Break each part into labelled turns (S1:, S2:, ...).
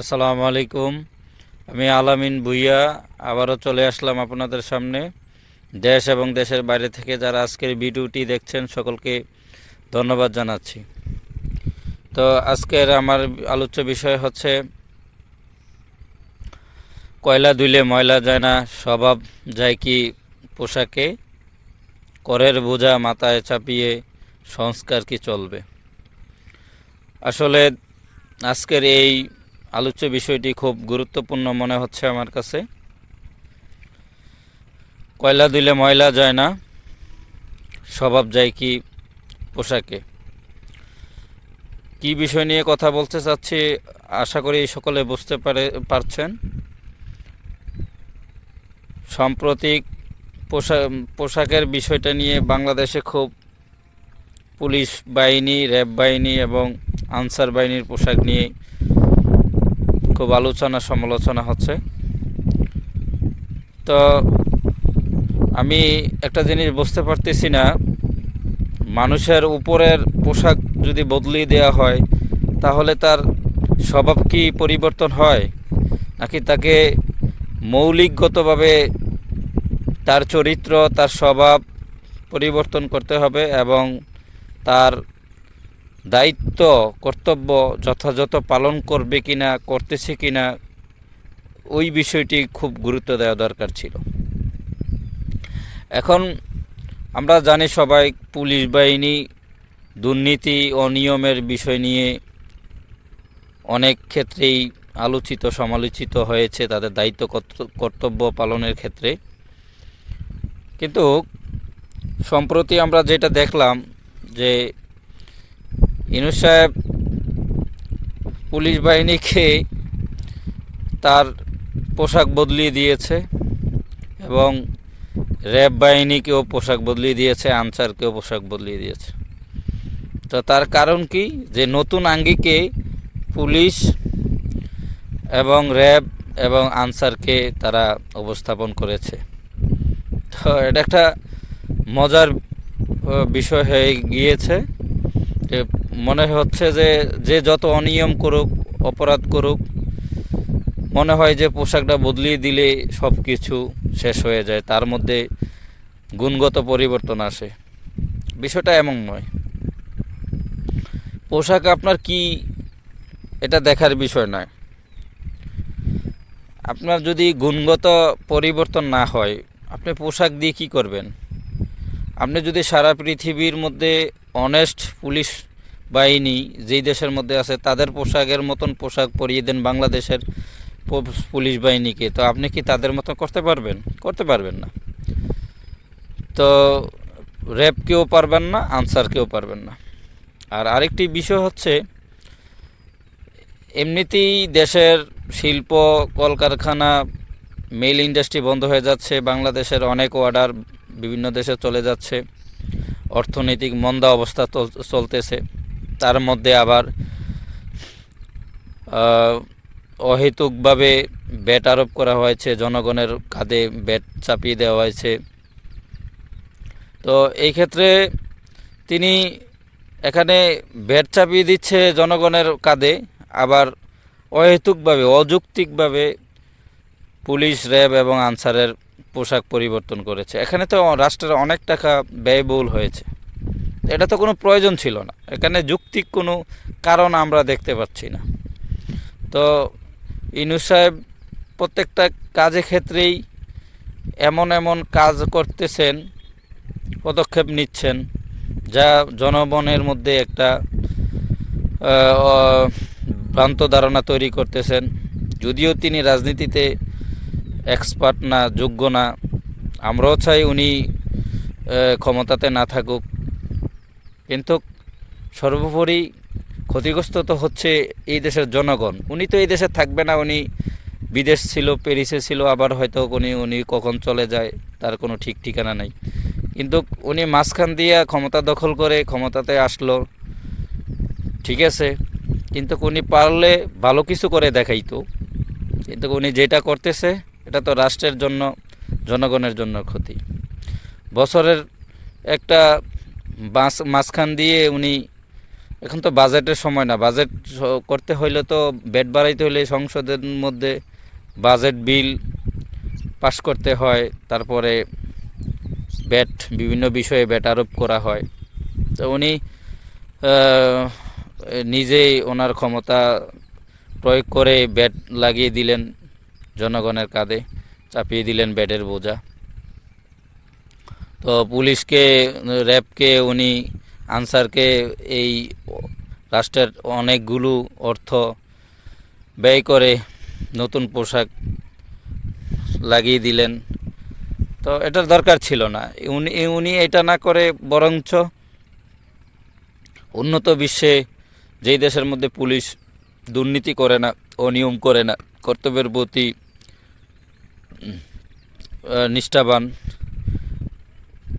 S1: আসসালামু আলাইকুম। আমি আলামিন ভুইয়া, আবারও চলে আসলাম আপনাদের সামনে। দেশ এবং দেশের বাইরে থেকে যারা আজকের ভিডিওটি দেখছেন, সকলকে ধন্যবাদ জানাচ্ছি। তো আজকের আমার আলোচ্য বিষয় হচ্ছে, কয়লা ধুইলে ময়লা যায় না, স্বভাব যায় কি পোশাকে? করের বোঝা মাথায় চাপিয়ে সংস্কার কি চলবে? আসলে আজকের এই আলোচ্য বিষয়টি খুব গুরুত্বপূর্ণ মনে হচ্ছে আমার কাছে। কয়লা দিলে ময়লা যায় না, স্বভাব যায় কি পোশাকে। কি বিষয় নিয়ে কথা বলতে চাচ্ছি, আশা করি সকলে বুঝতে পারে, পারছেন। সাম্প্রতিক পোশাক পোশাকের বিষয়টা নিয়ে বাংলাদেশে খুব পুলিশ বাহিনী, র্যাব বাহিনী এবং আনসার বাহিনীর পোশাক নিয়ে খুব আলোচনা, সমালোচনা হচ্ছে। তো আমি একটা জিনিস বুঝতে পারতেছি না, মানুষের উপরের পোশাক যদি বদলিয়ে দেওয়া হয়, তাহলে তার স্বভাব কি পরিবর্তন হয়? নাকি তাকে মৌলিকগতভাবে তার চরিত্র, তার স্বভাব পরিবর্তন করতে হবে এবং তার দায়িত্ব, কর্তব্য যথাযথ পালন করবে কিনা, করতেছে কিনা, ওই বিষয়টি খুব গুরুত্ব দেওয়া দরকার ছিল। এখন আমরা জানি সবাই পুলিশ বাহিনী, দুর্নীতি অনিয়মের বিষয় নিয়ে অনেক ক্ষেত্রেই আলোচিত, সমালোচিত হয়েছে তাদের দায়িত্ব, কর্ত- কর্তব্য পালনের ক্ষেত্রে। কিন্তু সম্প্রতি আমরা যেটা দেখলাম যে ইনুস সাহেব পুলিশ বাহিনীকে তার পোশাক বদলিয়ে দিয়েছে এবং র্যাব বাহিনীকেও পোশাক বদলিয়ে দিয়েছে, আনসারকেও পোশাক বদলিয়ে দিয়েছে। তো তার কারণ কি? যে নতুন আঙ্গিকে পুলিশ এবং র্যাব এবং আনসারকে তারা উপস্থাপন করেছে। তো এটা একটা মজার বিষয় হয়ে গিয়েছে। মনে হচ্ছে যে যে যত অনিয়ম করুক, অপরাধ করুক, মনে হয় যে পোশাকটা বদলিয়ে দিলে সব কিছু শেষ হয়ে যায়, তার মধ্যে গুণগত পরিবর্তন আসে। বিষয়টা এমন নয়। পোশাক আপনার কি, এটা দেখার বিষয় নয়। আপনার যদি গুণগত পরিবর্তন না হয়, আপনি পোশাক দিয়ে কি করবেন? আপনি যদি সারা পৃথিবীর মধ্যে অনেস্ট পুলিশ বাহিনী যেই দেশের মধ্যে আছে, তাদের পোশাকের মতন পোশাক পরিয়ে দেন বাংলাদেশের পুলিশ বাহিনীকে। তো আপনি কি তাদের মতো করতে পারবেন? করতে পারবেন না। তো র্যাব কেউ পারবেন না, আনসার কেউ পারবেন না। আর আরেকটি বিষয় হচ্ছে, এমনিতেই দেশের শিল্প, কলকারখানা মেল ইন্ডাস্ট্রি বন্ধ হয়ে যাচ্ছে, বাংলাদেশের অনেক অর্ডার বিভিন্ন দেশে চলে যাচ্ছে, অর্থনৈতিক মন্দা অবস্থা চল- চলতেছে। তার মধ্যে আবার অহেতুকভাবে ব্যাট আরোপ করা হয়েছে, জনগণের কাঁধে ব্যাট চাপিয়ে দেওয়া হয়েছে। তো এই ক্ষেত্রে তিনি এখানে ব্যাট চাপিয়ে দিচ্ছে জনগণের কাঁধে আবার অহেতুকভাবে, অযৌক্তিকভাবে পুলিশ, র্যাব এবং আনসারের পোশাক পরিবর্তন করেছে। এখানে তো রাষ্ট্রের অনেক টাকা ব্যয়বহুল হয়েছে। এটা তো কোনো প্রয়োজন ছিল না। এখানে যুক্তিক কোনো কারণ আমরা দেখতে পাচ্ছি না। তো ইনু সাহেব প্রত্যেকটা কাজে ক্ষেত্রেই এমন এমন কাজ করতেছেন, পদক্ষেপ নিচ্ছেন, যা জনগণের মধ্যে একটা ভ্রান্ত ধারণা তৈরি করতেছেন। যদিও তিনি রাজনীতিতে এক্সপার্ট না, যোগ্য না, আমরাও চাই উনি ক্ষমতাতে না থাকুক। কিন্তু সর্বোপরি ক্ষতিগ্রস্ত তো হচ্ছে এই দেশের জনগণ। উনি তো এই দেশে থাকবে না, উনি বিদেশ ছিল, প্যারিসে ছিল, আবার হয়তো উনি উনি কখন চলে যায়, তার কোনো ঠিক ঠিকানা নাই। কিন্তু উনি মাঝখান দিয়ে ক্ষমতা দখল করে ক্ষমতাতে আসলো, ঠিক আছে। কিন্তু উনি পারলে ভালো কিছু করে দেখাইতো। কিন্তু উনি যেটা করতেছে, এটা তো রাষ্ট্রের জন্য, জনগণের জন্য ক্ষতি। বছরের একটা মাঝ মাঝখান দিয়ে উনি, এখন তো বাজেটের সময় না, বাজেট করতে হইলে তো বেড বাড়াইতে হলে সংসদের মধ্যে বাজেট বিল পাশ করতে হয়, তারপরে ব্যাট, বিভিন্ন বিষয়ে ব্যাট আরোপ করা হয়। তো উনি নিজেই ওনার ক্ষমতা প্রয়োগ করে ব্যাট লাগিয়ে দিলেন জনগণের কাঁধে, চাপিয়ে দিলেন ব্যাটের বোঝা। তো পুলিশকে, র্যাবকে, উনি আনসারকে এই রাষ্ট্রের অনেকগুলো অর্থ ব্যয় করে নতুন পোশাক লাগিয়ে দিলেন। তো এটার দরকার ছিল না। উনি উনি এটা না করে বরঞ্চ উন্নত বিশ্বে যেই দেশের মধ্যে পুলিশ দুর্নীতি করে না অনিয়ম করে না, কর্তব্যের প্রতি নিষ্ঠাবান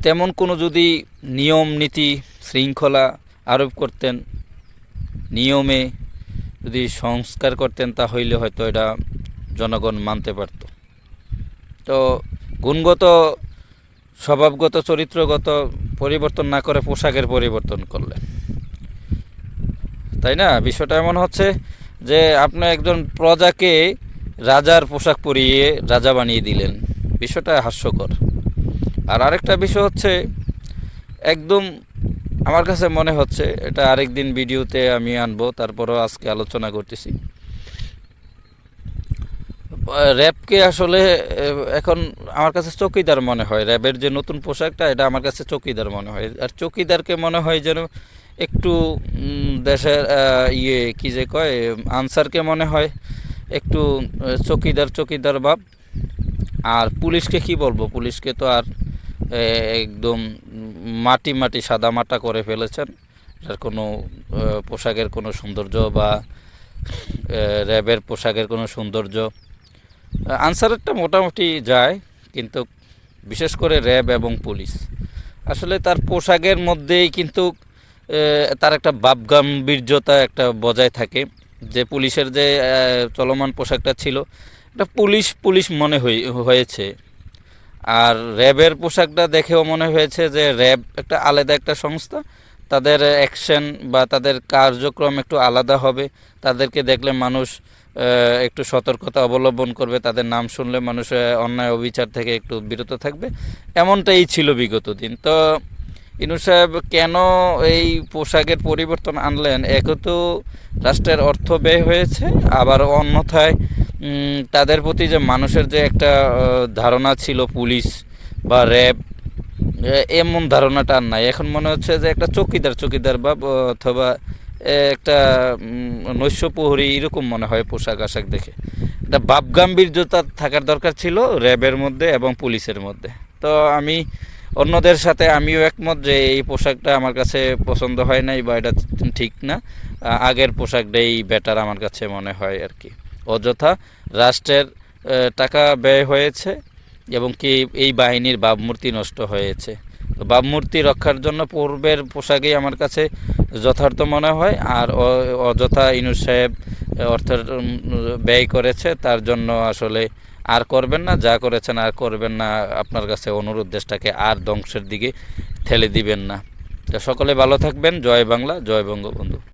S1: তেমন কোনো যদি নিয়ম, নীতি, শৃঙ্খলা আরোপ করতেন, নিয়মে যদি সংস্কার করতেন, তা হইলে হয়তো এটা জনগণ মানতে পারত। তো গুণগত, স্বভাবগত, চরিত্রগত পরিবর্তন না করে পোশাকের পরিবর্তন করলেন। তাই না? বিষয়টা এমন হচ্ছে যে আপনি একজন প্রজাকে রাজার পোশাক পরিয়ে রাজা বানিয়ে দিলেন। বিষয়টা হাস্যকর। আর আরেকটা বিষয় হচ্ছে, একদম আমার কাছে মনে হচ্ছে এটা আরেকদিন ভিডিওতে আমি আনব, তারপরও আজকে আলোচনা করতেছি। র্যাবকে আসলে, এখন আমার কাছে চকিদার মনে হয়। র্যাবের যে নতুন পোশাকটা, এটা আমার কাছে চকিদার মনে হয়। আর চকিদারকে মনে হয় যেন একটু দেশের ইয়ে কি যে কয়, আনসারকে মনে হয় একটু চকিদার চকিদার ভাব। আর পুলিশকে কি বলব? পুলিশকে তো আর একদম মাটি মাটি সাদা মাটা করে ফেলেছেন। এটার কোনো পোশাকের কোনো সৌন্দর্য বা র্যাবের পোশাকের কোনো সৌন্দর্য আনসারেরটা মোটামুটি যায়, কিন্তু বিশেষ করে র্যাব এবং পুলিশ। আসলে তার পোশাকের মধ্যেই কিন্তু তার একটা ভাবগাম্ভীর্যতা একটা বজায় থাকে, যে পুলিশের যে চলমান পোশাকটা ছিল, এটা পুলিশ পুলিশ মনে হয়েছে। আর র্যাবের পোশাকটা দেখেও মনে হয়েছে যে র্যাব একটা আলাদা একটা সংস্থা। তাদের অ্যাকশন বা তাদের কার্যক্রম একটু আলাদা হবে। তাদেরকে দেখলে মানুষ একটু সতর্কতা অবলম্বন করবে। তাদের নাম শুনলে মানুষ অন্যায় অবিচার থেকে একটু বিরত থাকবে। এমনটাই ছিল বিগত দিন। তো ইনু সাহেব, কেন এই পোশাকের পরিবর্তন আনলেন? এক তো রাষ্ট্রের অর্থ ব্যয় হয়েছে, আবার অন্যথায় তাদের প্রতি যে মানুষের যে একটা ধারণা ছিল পুলিশ বা র্যাব এমন ধারণাটা আর নাই। এখন মনে হচ্ছে যে একটা চকিদার চকিদার বা অথবা একটা নৈশ প্রহরী এরকম মনে হয় পোশাক আশাক দেখে। একটা ভাবগাম্ভীর্যতা থাকার দরকার ছিল র্যাবের মধ্যে এবং পুলিশের মধ্যে। তো আমি অন্যদের সাথে আমিও একমত যে এই পোশাকটা আমার কাছে পছন্দ হয় নাই বা এটা ঠিক না। আগের পোশাকটাই বেটার আমার কাছে মনে হয় আর কি। অযথা রাষ্ট্রের টাকা ব্যয় হয়েছে এবং কি এই বাহিনীর ভাবমূর্তি নষ্ট হয়েছে। তো ভাবমূর্তি রক্ষার জন্য পূর্বের পোশাকই আমার কাছে যথার্থ মনে হয় আর অযথা ইনুস সাহেব অর্থের উম, ব্যয় করেছে তার জন্য আসলে আর করবেন না, যা করেছেন আর করবেন না, আপনার কাছে অনুরোধ দেশটাকে আর ধ্বংসের দিকে ঠেলে দিবেন না। তো সকলে ভালো থাকবেন, জয় বাংলা, জয় বঙ্গবন্ধু।